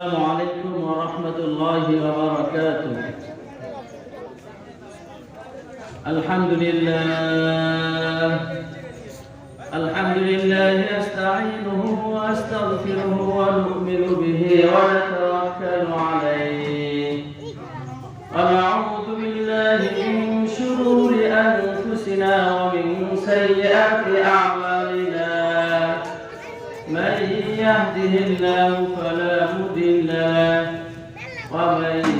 السلام عليكم ورحمة الله وبركاته. الحمد لله. الحمد لله نستعينه واستغفره ونؤمن به ونتوكل عليه. ونعوذ بالله من شرور أنفسنا ومن سيئات أعمالنا. يهده الله فلا مضل له. ومن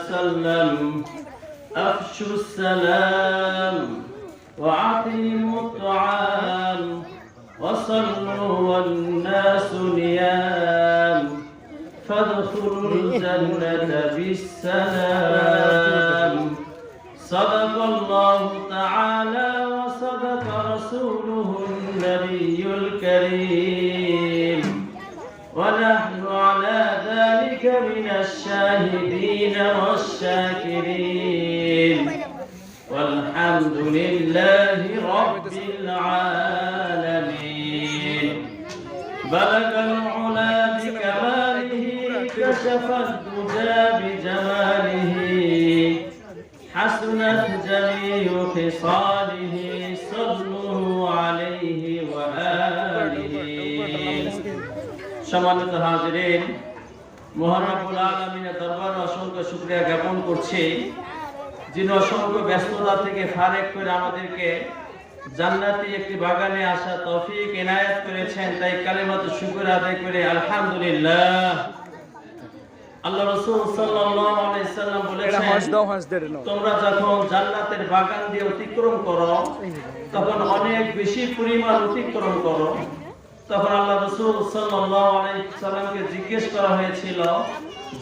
وسلم. أفشوا السلام وأعطيموا الطعام وصلوا والناس نيام. فادخلوا الجنة بالسلام. صدق الله تعالى وصدق رسوله النبي الكريم. ونحن ذلك من الشاهدين والشاكرين والحمد لله رب العالمين بلغ العلا بكماله كشف الدجى بجماله حسنت جميع خصاله صلوا عليه وآله সম্মানিত হাজিরিন আলমিনের দরবার অসংখ্য শুক্রিয়া জ্ঞাপন করছি। যিনি অসংখ্য ব্যস্ততা থেকে ফারেক করে আমাদেরকে জান্নাতি একটি বাগানে আসা তৌফিক এনায়েত করেছেন তাই কালেমাত শুকর আদায় করে আলহামদুলিল্লাহ। আল্লাহ রাসূল সাল্লাল্লাহু আলাইহি সাল্লাম বলেছেন তোমরা যখন জান্নাতের বাগান দিয়ে অতিক্রম করো তখন অনেক বেশি পরিমাণ অতিক্রম করো। তখন আল্লাহ রসুল সাল্লামকে জিজ্ঞেস করা হয়েছিল,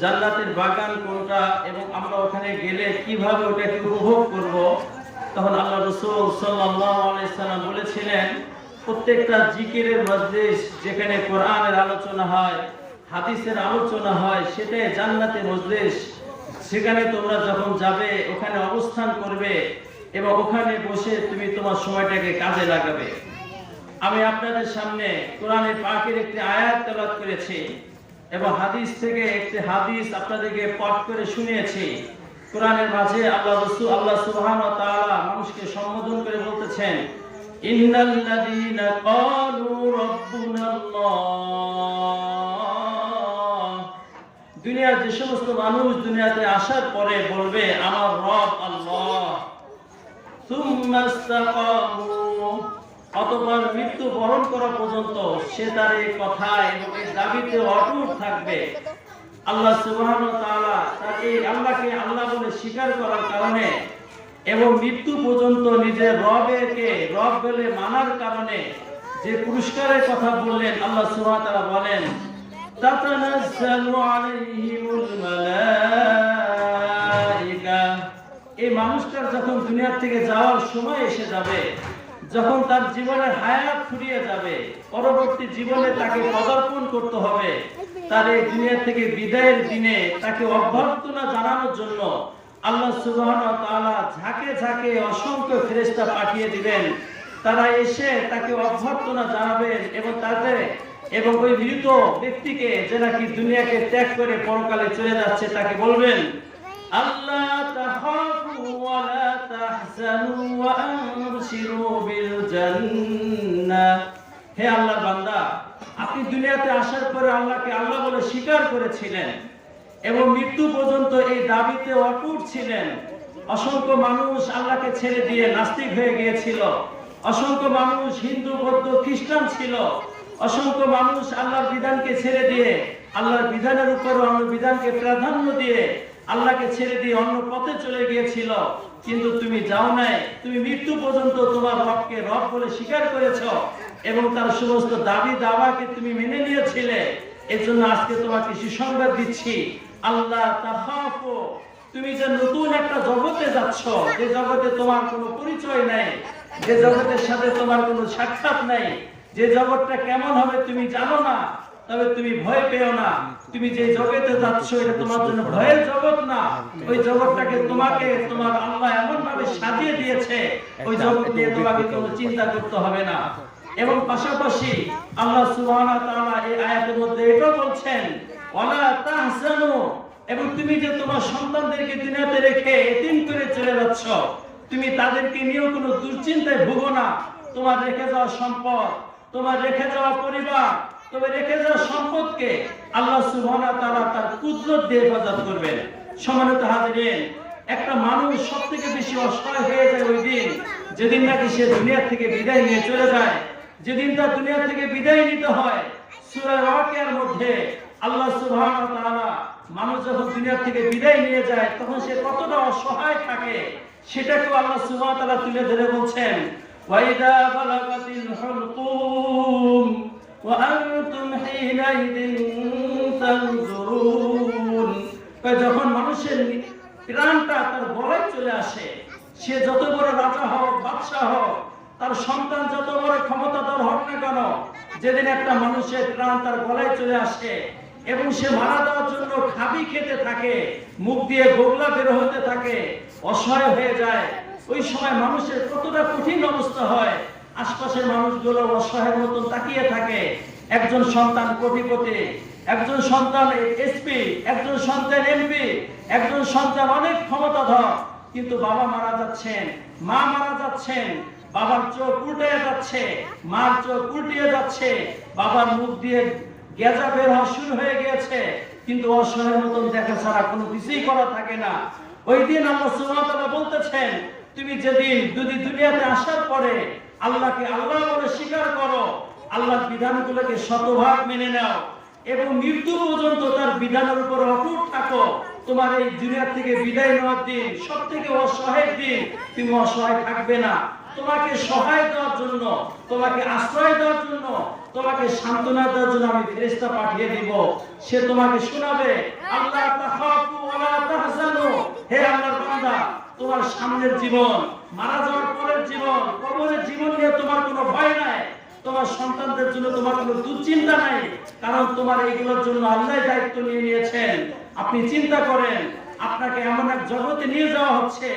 জান্নাতের বাগান কোনটা এবং আমরা ওখানে গেলে কীভাবে ওটাকে উপভোগ করব? তখন আল্লাহ রসুল সাল্লাম বলেছিলেন, প্রত্যেকটা জিকিরের মজলিস যেখানে কোরআনের আলোচনা হয়, হাদিসের আলোচনা হয়, সেটাই জান্নাতের মজলিস। সেখানে তোমরা যখন যাবে, ওখানে অবস্থান করবে এবং ওখানে বসে তুমি তোমার সময়টাকে কাজে লাগাবে। আমি আপনাদের সামনে কোরআনের পাকের একটি আয়াত তেলাওয়াত করেছি এবং হাদিস থেকে একটি হাদিস আপনাদেরকে পাঠ করে শুনিয়েছি। কোরআনের মাঝে আল্লাহ আল্লাহ তাআলা মানুষকে সম্বোধন করে বলতেছেন দুনিয়ার যে সমস্ত মানুষ দুনিয়াতে আসার পরে বলবে, আমার রব আল্লাহ। অতঃপর মৃত্যু বরণ করা পর্যন্ত সে তার এই কথা এবং এই দাবিতে অটুট থাকবে। আল্লাহ সুবহানাহু ওয়া তাআলা তার এই আল্লাহকে আল্লাহ বলে স্বীকার করার কারণে এবং মৃত্যু পর্যন্ত নিজের রবেকে রব বলে মানার কারণে যে পুরস্কারের কথা বললেন, আল্লাহ সুবহানাহু ওয়া তাআলা বলেন, তাতানাজ্জালু আলাইহিমুল মালাইকা। এই মানুষটার যখন দুনিয়া থেকে যাওয়ার সময় এসে যাবে যখন তার জীবনের হায়াত ফুরিয়ে যাবে, পরবর্তী জীবনে তাকে পদার্পণ করতে হবে। তার এই দুনিয়া থেকে বিদায়ের দিনে তাকে অভ্যর্থনা জানানোর জন্য আল্লাহ সুবহান ঝাঁকে ঝাঁকে অসংখ্য ফেরেশতা পাঠিয়ে দিবেন। তারা এসে তাকে অভ্যর্থনা জানাবেন এবং তাদের এবং ওই মৃত ব্যক্তিকে যে নাকি দুনিয়াকে ত্যাগ করে পরকালে চলে যাচ্ছে তাকে বলবেন, আল্লাহ হে আল্লাহর বান্দা, আপনি দুনিয়াতে আসার পরে আল্লাহকে আল্লাহ বলে স্বীকার করেছিলেন এবং মৃত্যু পর্যন্ত এই দাবিতে অটুট ছিলেন। অসংখ্য মানুষ আল্লাহকে ছেড়ে দিয়ে নাস্তিক হয়ে গিয়েছিল। অসংখ্য মানুষ হিন্দু, বৌদ্ধ, খ্রিস্টান ছিল। অসংখ্য মানুষ আল্লাহর বিধানকে ছেড়ে দিয়ে, আল্লাহর বিধানের উপর অন্য বিধানকে প্রাধান্য দিয়ে আল্লাহকে ছেড়ে দিয়ে অন্য পথে চলে গিয়েছিল। কিন্তু তুমি যাও নাই, তুমি মৃত্যু পর্যন্ত তোমার রবকে রব বলে স্বীকার করেছ এবং তার সমস্ত দাবি দাওয়াকে তুমি মেনে নিয়েছিলে। এর জন্য আজকে তোমাকে সুসংবাদ দিচ্ছি, আল্লাহ তাহাফো তুমি যে নতুন একটা জগতে যাচ্ছ, যে জগতে তোমার কোনো পরিচয় নাই, যে জগতের সাথে তোমার কোনো সাক্ষাৎ নাই, যে জগৎটা কেমন হবে তুমি জানো না তবে তুমি ভয় পেও না। তুমি যে জগতে যাচ্ছ এটা তোমার জন্য ভয়ের জগৎ না। ওই জগৎটাকে তোমাকে তোমার আল্লাহ এমন ভাবে সাজিয়ে দিয়েছে। ওই জগৎ নিয়ে তোমাকে কোনো চিন্তা করতে হবে না। এবং পাশাপাশি আল্লাহ সুবহানাহু তাআলা এই আয়াতের মধ্যে এটাও বলছেন ওয়ালা তাহজানু। এবং তুমি যে তোমার সন্তানদেরকে দুনিয়াতে রেখে এতিম করে চলে যাচ্ছ তুমি তাদেরকে নিয়েও কোনো দুশ্চিন্তায় ভুগো না। তোমার রেখে যাওয়া সম্পদ তোমার রেখে যাওয়া পরিবার তবে রেখে যাওয়া সম্পদকে আল্লাহ সুবহানাহু তাআলা তার কুদরত দিয়ে হেফাজত করবেন। সম্মানিত হাজিরিন, একটা মানুষ সব থেকে বেশি অসহায় হয়ে যায় ওই দিন, যেদিন নাকি সে দুনিয়া থেকে বিদায় নিয়ে চলে যায়। যেদিন তার দুনিয়া থেকে বিদায় নিতে হয়, সূরা ওয়াকিয়ার মধ্যে আল্লাহ সুবহানাহু তাআলা মানুষ যখন দুনিয়া থেকে বিদায় নিয়ে যায়, তখন সে কতটা অসহায় থাকে, সেটাকেও আল্লাহ সুবহানাহু তাআলা তুলে ধরে বলছেন, ওয়াইদা বালাগাতিল হুলকুম যখন মানুষের প্রাণটা তার গলায় চলে আসে, সে যত বড় রাজা হোক, বাদশাহ হোক, তার সন্তান যত বড় ক্ষমতাধর হোক না কেন, যেদিন একটা মানুষের প্রাণ তার গলায় চলে আসে এবং সে মারা দেওয়ার জন্য খাবি খেতে থাকে, মুখ দিয়ে গোগলা বের হতে থাকে, অসহায় হয়ে যায়, ওই সময় মানুষের কতটা কঠিন অবস্থা হয় আশপাশের মানুষগুলো অসহায়ের মতন তাকিয়ে থাকে। একজন সন্তান কোটিপতি, একজন সন্তান এসপি, একজন সন্তান এমপি, একজন সন্তান অনেক ক্ষমতাধর, কিন্তু বাবা মারা যাচ্ছেন, মা মারা যাচ্ছেন, বাবার চোখ উল্টে যাচ্ছে, মার চোখ উল্টিয়ে যাচ্ছে, বাবার মুখ দিয়ে গেজা বের হওয়া শুরু হয়ে গিয়েছে, কিন্তু অসহায়ের মতন দেখা ছাড়া কোনো কিছুই করা থাকে না। ওই দিন আল্লাহ সুবহানাহু বলতেছেন, তুমি যেদিন যদি দুনিয়াতে আসার পরে আল্লাহকে আল্লাহ বলে স্বীকার করো। আল্লাহর বিধানগুলোকে শতভাগ মেনে নাও এবং মৃত্যু পর্যন্ত তার বিধানের উপর অটুট থাকো। তোমার এই দুনিয়া থেকে বিদায় নেওয়ার দিন সব থেকে অসহায় দিন। তুমি অসহায় থাকবে না। তোমাকে সহায় দেওয়ার জন্য, তোমাকে আশ্রয় দেওয়ার জন্য, তোমাকে সান্ত্বনা দেওয়ার জন্য আমি ফেরেশতা পাঠিয়ে দিব। সে তোমাকে শোনাবে, আল্লাহ হে আল্লাহর বান্দা তোমার সামনের জীবন, মারা যাওয়ার পরের জীবন, কবরের জীবন নিয়ে তোমার কোনো ভয় নাই। তোমার সন্তানদের জন্য তোমার কোনো দুশ্চিন্তা নাই, কারণ তোমার এইগুলোর জন্য আল্লাহ দায়িত্ব নিয়ে নিয়েছেন। আপনি চিন্তা করেন, আপনাকে এমন এক জগতে নিয়ে যাওয়া হচ্ছে,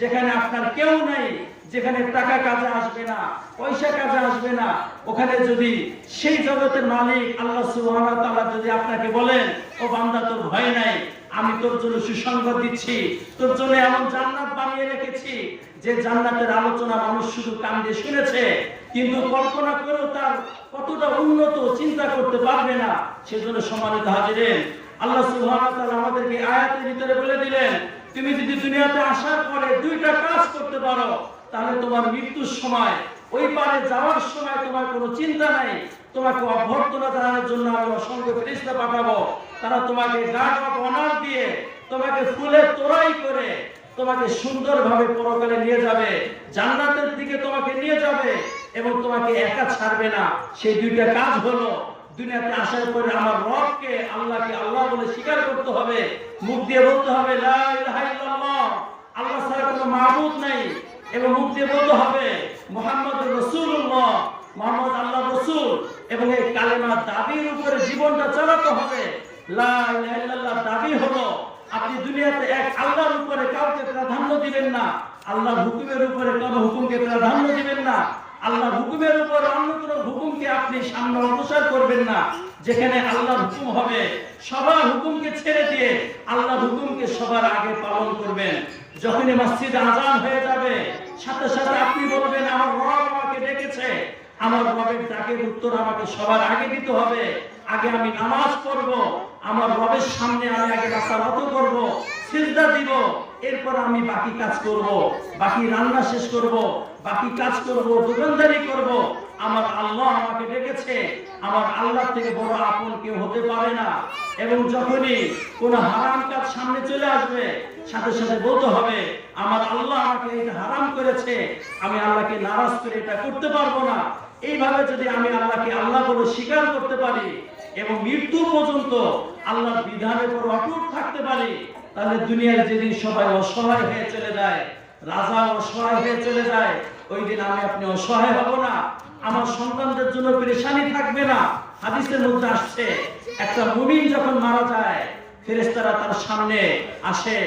যেখানে আপনার কেউ নাই, যেখানে টাকা কাজে আসবে না, পয়সা কাজে আসবে না। ওখানে যদি সেই জগতের মালিক আল্লাহ সুবহানাহু ওয়া যদি আপনাকে বলেন, ও বান্দা, তোর ভয় নাই। আমি তোর জন্য সুসংবাদ দিচ্ছি। তোর জন্য এমন জান্নাত বানিয়ে রেখেছি, যে জান্নাতের আলোচনা মানুষ শুধু কান দিয়ে শুনেছে, কিন্তু কল্পনা করেও তার কতটা উন্নত চিন্তা করতে পারবে না। সেজন্য সম্মানিত হাজিরেন, আল্লাহ সুবহানাহু ওয়া তাআলা আমাদেরকে আয়াতের ভিতরে বলে দিলেন, তুমি যদি দুনিয়াতে আসার পরে দুইটা কাজ করতে পারো, তাহলে তোমার মৃত্যুর সময়, ওই পারে যাওয়ার সময় তোমার কোনো চিন্তা নাই। তোমাকে অভ্যর্থনা জানানোর জন্য আমি অসংখ্য ফেরেশতা পাঠাবো। তারা তোমাকে অনার দিয়ে তোমাকে ফুলে তোড়াই করে তোমাকে সুন্দরভাবে পরকালে নিয়ে যাবে, জান্নাতের দিকে তোমাকে নিয়ে যাবে এবং তোমাকে একা ছাড়বে না। সেই দুইটা কাজ হলো, দুনিয়াতে আসার পরে আমার রবকে আল্লাহকে আল্লাহ বলে স্বীকার করতে হবে, মুখ দিয়ে বলতে হবে আল্লাহ ছাড়া কোনো নাই এবং মুখ দিয়ে বলতে হবে, মোহাম্মদ রসুল্লাহ মোহাম্মদ আল্লাহ রসুল এবং এই কালেমা দাবির উপরে জীবনটা চালাতে হবে। দাবি হলো, আপনি দুনিয়াতে এক আল্লাহর উপরে কাউকে প্রাধান্য দিবেন না। আল্লাহর হুকুমের উপরে কোনো হুকুমকে প্রাধান্য দিবেন না। আল্লাহর হুকুমের উপর অন্য কোনো হুকুমকে আপনি সামনে অগ্রসর করবেন না। যেখানে আল্লাহর হুকুম হবে, সবার হুকুমকে ছেড়ে দিয়ে আল্লাহর হুকুমকে সবার আগে পালন করবেন। যখনই মসজিদ আজান হয়ে যাবে, সাথে সাথে আপনি বলবেন, আমার রব আমাকে ডেকেছে। আমার রবের ডাকের উত্তর আমাকে সবার আগে দিতে হবে। আগে আমি নামাজ পড়ব। আমার রবের সামনে আমি আগে রাস্তা রত করব, সিজদা দিব, এরপর আমি বাকি কাজ করব, বাকি রান্না শেষ করব, বাকি কাজ করব, দোকানদারি করব। আমার আল্লাহ আমাকে ডেকেছে, আমার আল্লাহ থেকে বড় আপন কেউ হতে পারে না। এবং যখনই কোন হারাম কাজ সামনে চলে আসবে, সাথে সাথে বলতে হবে, আমার আল্লাহ আমাকে এটা হারাম করেছে, আমি আল্লাহকে নারাজ করে এটা করতে পারব না। এইভাবে যদি আমি আল্লাহকে আল্লাহ বলে স্বীকার করতে পারি এবং মৃত্যু পর্যন্ত আল্লাহর বিধানের উপর অটুট থাকতে পারি, তাহলে দুনিয়ার যেদিন সবাই অসহায় হয়ে চলে যায় রাজা অসহায় হয়ে চলে যায়, ওই দিন আমি আপনি অসহায় হব না, আমার সন্তানদের জন্য পেরেশানি থাকবে না। হাদিসের মধ্যে আসছে, একটা মুমিন যখন মারা যায় ফেরেস্তারা তার সামনে আসে,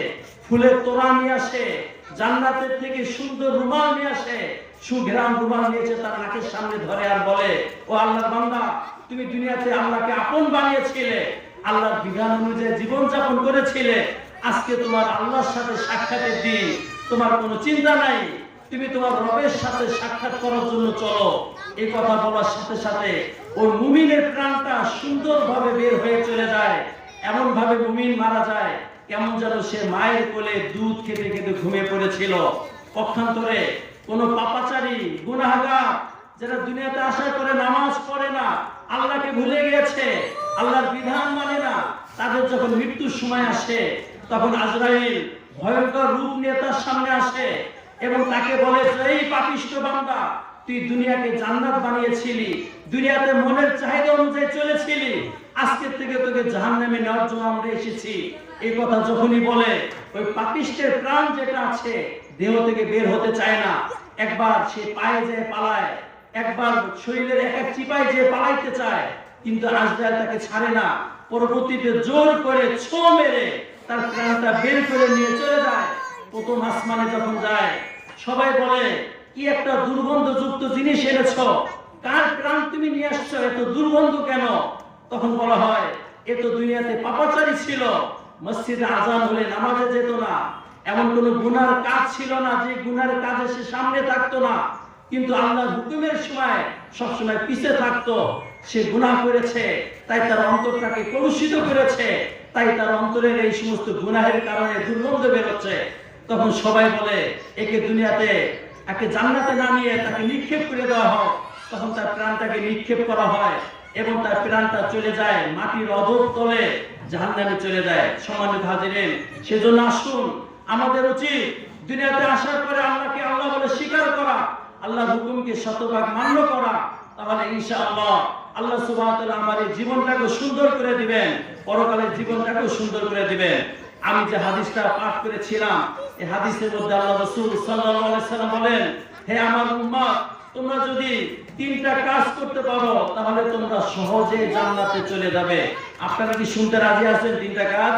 ফুলের তোড়া নিয়ে আসে জান্নাতের থেকে সুন্দর রুমাল নিয়ে আসে। সুঘ্রাম রুমাল নিয়েছে, তার নাকের সামনে ধরে আর বলে, ও আল্লাহর বান্দা, তুমি দুনিয়াতে আল্লাহকে আপন বানিয়েছিলে। আল্লাহর বিধান অনুযায়ী জীবন যাপন করেছিলে। আজকে তোমার আল্লাহর সাথে সাক্ষাতের দিন। তোমার কোনো চিন্তা নাই। তুমি তোমার রবের সাথে সাক্ষাৎ করার জন্য চলো। এই কথা বলার সাথে সাথে ওই মুমিনের প্রাণটা সুন্দরভাবে বের হয়ে চলে যায়। এমন ভাবে মুমিন মারা যায়। কেমন যেন সে মায়ের কোলে দুধ খেতে খেতে ঘুমিয়ে পড়েছিল। পক্ষান্তরে কোনো পাপাচারী, গুনাহগার যারা দুনিয়াতে আশা করে নামাজ পড়ে না, আল্লাহকে ভুলে গিয়েছে, আল্লাহর বিধান মানে না। তাদের যখন মৃত্যুর সময় আসে, তখন আজরাইল ভয়ঙ্কর রূপ নিয়ে তার সামনে আসে এবং তাকে বলে, এই পাপিষ্ট বান্দা, তুই দুনিয়াকে জান্নাত বানিয়েছিলি, দুনিয়াতে মনের চাহিদা অনুযায়ী চলেছিলি। আজকের থেকে তোকে জাহান্নামে নেওয়ার জন্য আমরা এসেছি। এই কথা যখনই বলে, ওই পাপিষ্টের প্রাণ যেটা আছে, দেহ থেকে বের হতে চায় না। একবার সে পায়ে যেয়ে পালায়, একবার শরীরের এক এক চিপায় যে পালাইতে চায়, কিন্তু আজরাইল তাকে ছাড়ে না। পরবর্তীতে জোর করে ছো মেরে তার প্রাণটা বের করে নিয়ে চলে যায়। প্রথম আসমানে যখন যায়, সবাই বলে, কি একটা দুর্গন্ধযুক্ত জিনিস এনেছ? কার প্রাণ তুমি নিয়ে আসছো? এত দুর্গন্ধ কেন? তখন বলা হয়, এ তো দুনিয়াতে পাপাচারী ছিল। মসজিদে আজান হলে নামাজে যেত না। এমন কোন গুনার কাজ ছিল না যে গুনার কাজে সে সামনে থাকতো না। কিন্তু আল্লাহর হুকুমের সময় সবসময় পিছে থাকতো। সে গুনাহ করেছে, তাই তার অন্তরটাকে কলুষিত করেছে, তাই তার অন্তরের এই সমস্ত গুনাহের কারণে দুর্গন্ধ বেরোচ্ছে। তখন সবাই বলে, একে দুনিয়াতে, একে জান্নাতে নামিয়ে তাকে নিক্ষেপ করে দেওয়া হোক। তখন তার প্রাণটাকে নিক্ষেপ করা হয়। এবং তার প্রাণটা চলে যায় মাটির অধর তলে, জাহান্নামে চলে যায়। সম্মানিত হাজিরেন, সেজন্য আসুন, আমাদের উচিত দুনিয়াতে আসার পরে আল্লাহকে আল্লাহ বলে স্বীকার করা, আল্লাহর হুকুমকে শতভাগ মান্য করা। তাহলে ইনশাআল্লাহ আল্লাহ ওয়া আমার এই জীবনটাকে সুন্দর করে দিবেন, পরকালের জীবনটাকেও সুন্দর করে দিবেন। আমি যে হাদিসটা পাঠ করেছিলাম, এই হাদিসের মধ্যে আল্লাহ রাসূল আলাইহি সাল্লাম বলেন, হে আমার উম্মত তোমরা যদি তিনটা কাজ করতে পারো, তাহলে তোমরা সহজে জান্নাতে চলে যাবে। আপনারা কি শুনতে রাজি আছেন তিনটা কাজ?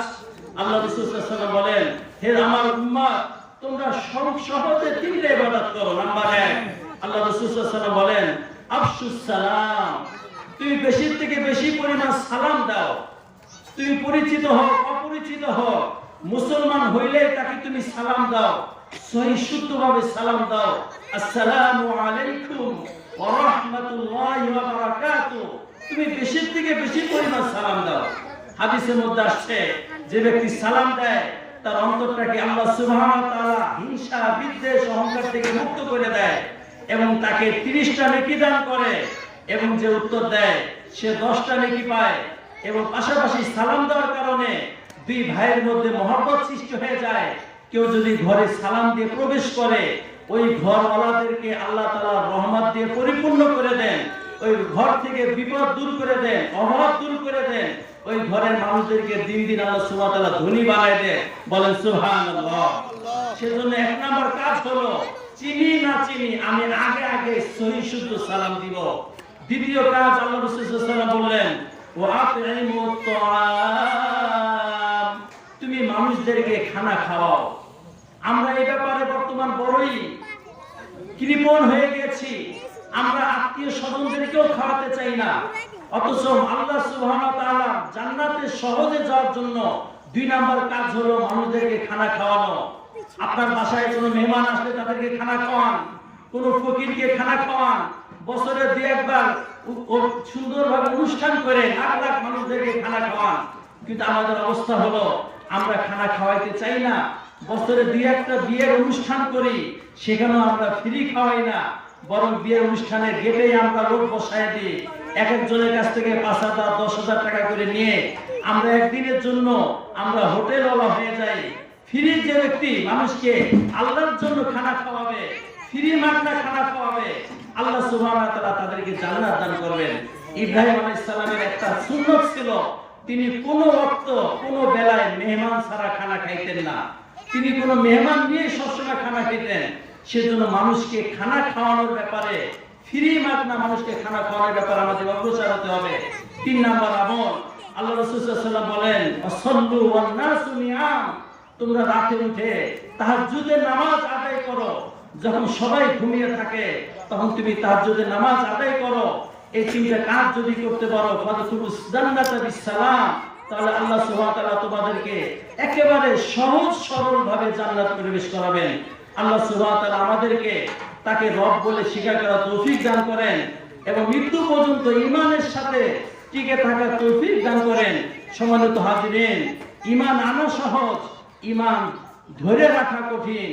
আল্লাহ রাসূল সাল্লাল্লাহু আলাইহি সাল্লাম বলেন, হে আমার উম্মত তোমরা সব সহজে তিনটে ইবাদত করো। নাম্বার এক, আল্লাহ রাসূল সাল্লাল্লাহু আলাইহি সাল্লাম বলেন, আফসুস সালাম, তুমি বেশি থেকে বেশি পরিমাণ সালাম দাও। তুমি পরিচিত হও, অপরিচিত হও। মুসলমান হইলে তাকে তুমি সালাম দাও। সহি শুদ্ধভাবে সালাম দাও। আসসালামু আলাইকুম ওয়া রাহমাতুল্লাহি ওয়া বারাকাতুহু। তুমি বেশি থেকে বেশি পরিমাণ সালাম দাও। হাদিসের মধ্যে আসছে, যে ব্যক্তি সালাম দেয়, তার অন্তরটাকে আল্লাহ সুবহানাহু ওয়া তাআলা হিংসা, বিদ্বেষ, অহংকার থেকে মুক্ত করে দেয় এবং তাকে 30টা নেকি দান করে এবং যে উত্তর দেয়, সে 10টা নেকি পায় এবং পাশাপাশি সালাম দেওয়ার কারণে দুই ভাইয়ের মধ্যে মহব্বত সৃষ্টি হয়ে যায়। কেউ যদি ঘরে সালাম দিয়ে প্রবেশ করে, ওই ঘরওয়ালাদেরকে আল্লাহ তাআলা রহমত দিয়ে পরিপূর্ণ করে দেন, ওই ঘর থেকে বিপদ দূর করে দেন, অভাব দূর করে দেন, ওই ঘরের মানুষদেরকে দিন দিন আল্লাহ ওয়া ধনী বানায় দেন। বলেন, সুবহানাল্লাহ। সেজন্য এক নাম্বার কাজ হলো, চিনি না চিনি, আমি আগে আগে সহি শুদ্ধ সালাম দিব। দ্বিতীয় কাজ আল্লাহ রাসূল সাল্লাল্লাহু আলাইহি ওয়াসাল্লাম বললেন আতইমুত তুমি মানুষদেরকে খানা খাওয়াও। আমরা এই ব্যাপারে বর্তমান বড়ই কৃপণ হয়ে গেছি। আমরা আত্মীয় স্বজনদেরকেও খাওয়াতে চাই না। অথচ আল্লাহ তাআলা জান্নাতে সহজে যাওয়ার জন্য দুই নাম্বার কাজ হলো মানুষদেরকে খানা খাওয়ানো। আপনার বাসায় কোনো মেহমান আসলে তাদেরকে খানা খাওয়ান, কোনো ফকিরকে খানা খাওয়ান, বছরে দুই একবার সুন্দরভাবে অনুষ্ঠান করে লাখ লাখ মানুষদেরকে খানা খাওয়ান। কিন্তু আমাদের অবস্থা হলো, আমরা খানা খাওয়াইতে চাই না বছরে দুই একটা বিয়ের অনুষ্ঠান করি, সেখানেও আমরা ফ্রি খাওয়াই না। বরং বিয়ের অনুষ্ঠানের গেটেই আমরা লোক বসায় দিই। এক একজনের কাছ থেকে পাঁচ হাজার, দশ হাজার টাকা করে নিয়ে আমরা একদিনের জন্য আমরা হোটেলওয়ালা হয়ে যাই। ফ্রি যে ব্যক্তি, মানুষকে আল্লাহর জন্য খানা খাওয়াবে, ফ্রি মাগনা খানা খাওয়াবে, আল্লাহ তাআলা তাদেরকে জান্নাত দান করবেন। ইব্রাহিম আলাইহিস সালামের একটা সুন্নত ছিল, তিনি কোনো ওয়াক্ত কোন বেলায় মেহমান ছাড়া খানা খাইতেন না। তিনি কোন মেহমান নিয়ে সবসময় খানা খেতেন। সেজন্য মানুষকে খানা খাওয়ানোর ব্যাপারে ফ্রি মাগনা মানুষকে খানা খাওয়ানোর ব্যাপারে আমাদের অগ্রসর হতে হবে। তিন নাম্বার আমল, আল্লাহ রাসূল সাল্লাল্লাহু আলাইহি ওয়াসাল্লাম বলেন, অসল্লু নাসু তোমরা রাতে উঠে তাহাজ্জুদের নামাজ আদায় করো। যখন সবাই ঘুমিয়ে থাকে, তখন তুমি তাহাজ্জুদের নামাজ আদায় করো। এই তিনটা কাজ যদি করতে পারো, ফাদখুলুস জান্নাতা বিসসালাম। তাহলে আল্লাহ সুবহানাহু তোমাদেরকে একেবারে সহজ সরল ভাবে জান্নাত প্রবেশ করাবেন। আল্লাহ সুবহানাহু আমাদেরকে তাকে রব বলে স্বীকার করার তৌফিক দান করেন এবং মৃত্যু পর্যন্ত ঈমানের সাথে টিকে থাকার তৌফিক দান করেন। সম্মানিত হাজিরিন, ঈমান আনা সহজ, ঈমান ধরে রাখা কঠিন।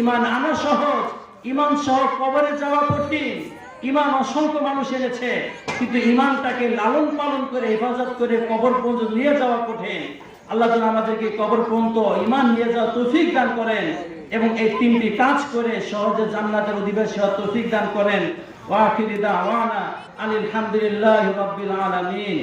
ঈমান আনা সহজ, ঈমান সহ কবরে যাওয়া কঠিন। ঈমান অসংখ্য মানুষ এনেছে, কিন্তু ঈমানটাকে লালন পালন করে, হেফাজত করে কবর পর্যন্ত নিয়ে যাওয়া কঠিন। আল্লাহ যেন আমাদেরকে কবর পর্যন্ত ইমান নিয়ে যাওয়া তৌফিক দান করেন এবং এই তিনটি কাজ করে সহজে জান্নাতের অধিবাসী হওয়ার তৌফিক দান করেন। ওয়াখিরি দাওয়ানা আনিল হামদুলিল্লাহি রাব্বিল আলামিন।